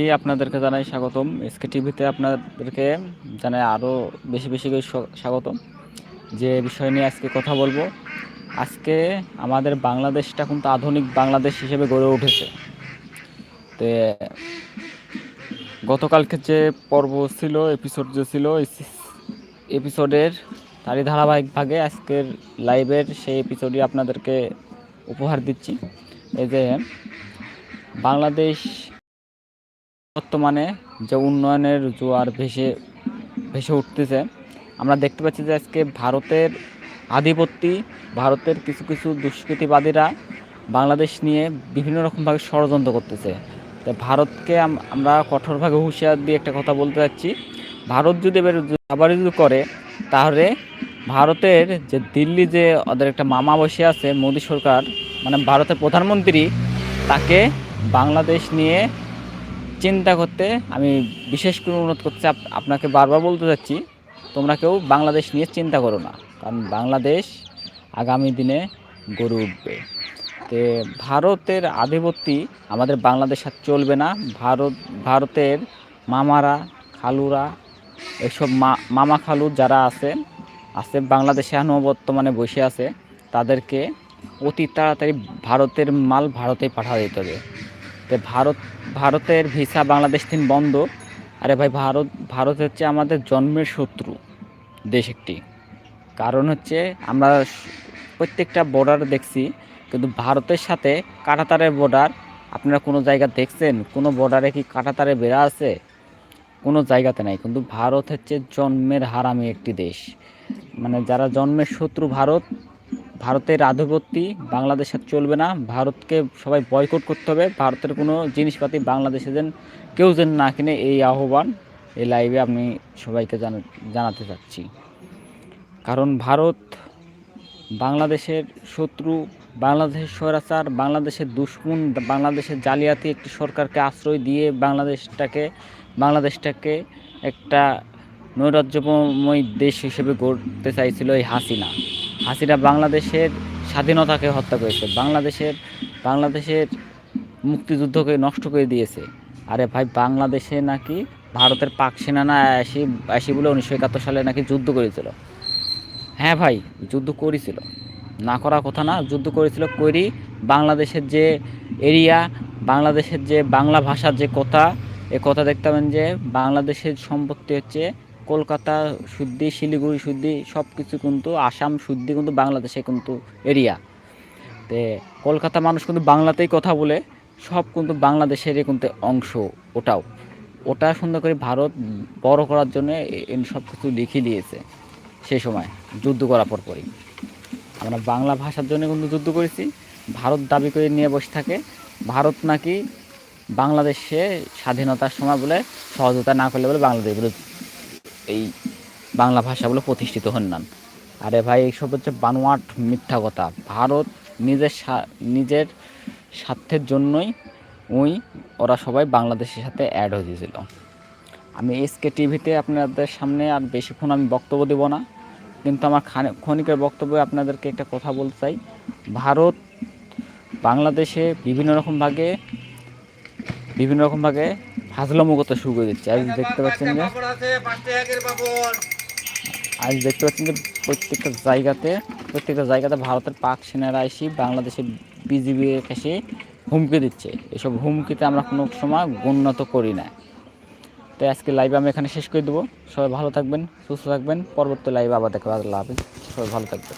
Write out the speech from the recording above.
এই আপনাদেরকে জানাই স্বাগতম। এসকে টিভিতে আপনাদেরকে জানাই আরও বেশি বেশি করে স্বাগতম। যে বিষয় নিয়ে আজকে কথা বলব, আজকে আমাদের বাংলাদেশটা কিন্তু আধুনিক বাংলাদেশ হিসেবে গড়ে উঠেছে। তো গতকালকে যে পর্ব ছিল এপিসোড যে ছিল এপিসোডের তারই ধারাবাহিক ভাগে আজকের লাইভের সেই এপিসোডই আপনাদেরকে উপহার দিচ্ছি। এই যে বাংলাদেশ বর্তমানে যে উন্নয়নের জোয়ার ভেসে ভেসে উঠতেছে, আমরা দেখতে পাচ্ছি যে আজকে ভারতের আধিপত্যি, ভারতের কিছু কিছু দুষ্কৃতিবাদীরা বাংলাদেশ নিয়ে বিভিন্ন রকমভাবে ষড়যন্ত্র করতেছে। তো ভারতকে আমরা কঠোরভাবে হুঁশিয়ার দিয়ে একটা কথা বলতে চাচ্ছি। ভারত যদি এবার আবার যদি করে, তাহলে ভারতের যে দিল্লি যে ওদের একটা মামা বসে আছে, মোদী সরকার মানে ভারতের প্রধানমন্ত্রী, তাকে বাংলাদেশ নিয়ে চিন্তা করতে আমি বিশেষ করে অনুরোধ করতে আপনাকে বারবার বলতে চাচ্ছি তোমরা কেউ বাংলাদেশ নিয়ে চিন্তা করো না, কারণ বাংলাদেশ আগামী দিনে গড়ে উঠবে। তে ভারতের আধিপত্যি আমাদের বাংলাদেশ আর চলবে না, ভারত, ভারতের মামারা, খালুরা, এসব মা, মামা খালু যারা আছে আছে বাংলাদেশে এখনও বর্তমানে বসে আছে, তাদেরকে অতি তাড়াতাড়ি ভারতের মাল ভারতেই পাঠা দিতে হবে। তো ভারত, ভারতের ভিসা বাংলাদেশ থেকে বন্ধ। আরে ভাই, ভারত ভারত হচ্ছে আমাদের জন্মের শত্রু দেশ একটি। কারণ হচ্ছে আমরা প্রত্যেকটা বর্ডার দেখছি, কিন্তু ভারতের সাথে কাঁটাতারের বর্ডার আপনারা কোনো জায়গা দেখছেন? কোনো বর্ডারে কি কাঁটাতারে বেড়া আছে? কোনো জায়গাতে নাই। কিন্তু ভারত হচ্ছে জন্মের হারামি একটি দেশ। মানে যারা জন্মের শত্রু ভারত ভারতের আধিপত্যি বাংলাদেশে চলবে না। ভারতকে সবাই বয়কট করতে হবে। ভারতের কোনো জিনিসপাতি বাংলাদেশে যেন কেউ যেন না কিনে, এই আহ্বান এই লাইভে আমি সবাইকে জানা, জানাতে চাচ্ছি। কারণ ভারত বাংলাদেশের শত্রু, বাংলাদেশের স্বৈরাচার, বাংলাদেশের দুশ্মন, বাংলাদেশের জালিয়াতি একটি সরকারকে আশ্রয় দিয়ে বাংলাদেশটাকে বাংলাদেশটাকে একটা নৈরাজ্যময় দেশ হিসেবে গড়তে চাইছিল এই হাসিনা। হাসিনা বাংলাদেশের স্বাধীনতাকে হত্যা করেছে, বাংলাদেশের বাংলাদেশের মুক্তিযুদ্ধকে নষ্ট করে দিয়েছে। আরে ভাই, বাংলাদেশে নাকি ভারতের পাক সেনা না আসি আসি বলে উনিশশো একাত্তর সালে নাকি যুদ্ধ করেছিল। হ্যাঁ ভাই, যুদ্ধ করেছিল। না করা কথা না, যুদ্ধ করেছিল করি বাংলাদেশের যে এরিয়া, বাংলাদেশের যে বাংলা ভাষার যে কথা, এ কথা দেখতে পাবেন যে বাংলাদেশের সম্পত্তি হচ্ছে কলকাতা শুদ্ধি, শিলিগুড়ি শুদ্ধি সব কিছু কিন্তু আসাম শুদ্ধি কিন্তু বাংলাদেশে কিন্তু এরিয়া। তে কলকাতা মানুষ কিন্তু বাংলাতেই কথা বলে, সব কিন্তু বাংলাদেশেরই কিন্তু অংশ ওটাও। ওটা সুন্দর করে ভারত বড় করার জন্য সব কিছু লিখিয়ে দিয়েছে সেই সময়, যুদ্ধ করার পর পরই। আমরা বাংলা ভাষার জন্য কিন্তু যুদ্ধ করেছি, ভারত দাবি করে নিয়ে বসে থাকে, ভারত নাকি বাংলাদেশে স্বাধীনতার সময় বলে সহযোগিতা না করলে বলে বাংলাদেশ বলে এই বাংলা ভাষা বলে প্রতিষ্ঠিত হন না। আরে ভাই, এইসব হচ্ছে বানোয়াট মিথ্যা কথা। ভারত নিজের নিজের স্বার্থের জন্যই ওই ওরা সবাই বাংলাদেশের সাথে অ্যাড হয়ে গিয়েছিল। আমি এসকে টিভিতে আপনাদের সামনে আর বেশিক্ষণ আমি বক্তব্য দেব না, কিন্তু আমার ক্ষণিকের বক্তব্যে আপনাদেরকে একটা কথা বলতে চাই। ভারত বাংলাদেশে বিভিন্ন রকম ভাগে, বিভিন্ন রকম ভাগে ফাজলামো করতে শুরু করে দিচ্ছে। আজ দেখতে পাচ্ছেন যে আজ দেখতে পাচ্ছেন যে প্রত্যেকটা জায়গাতে প্রত্যেকটা জায়গাতে ভারতের পাক সেনারা এসে বাংলাদেশের বিজিবি এসে হুমকি দিচ্ছে। এসব হুমকিতে আমরা কোনো সময় গণ্যত করি না। তো আজকে লাইভ আমি এখানে শেষ করে দেবো। সবাই ভালো থাকবেন সুস্থ থাকবেন। পরবর্তী লাইভে আবার দেখা আল্লাহ হাফিজ। সবাই ভালো থাকবেন।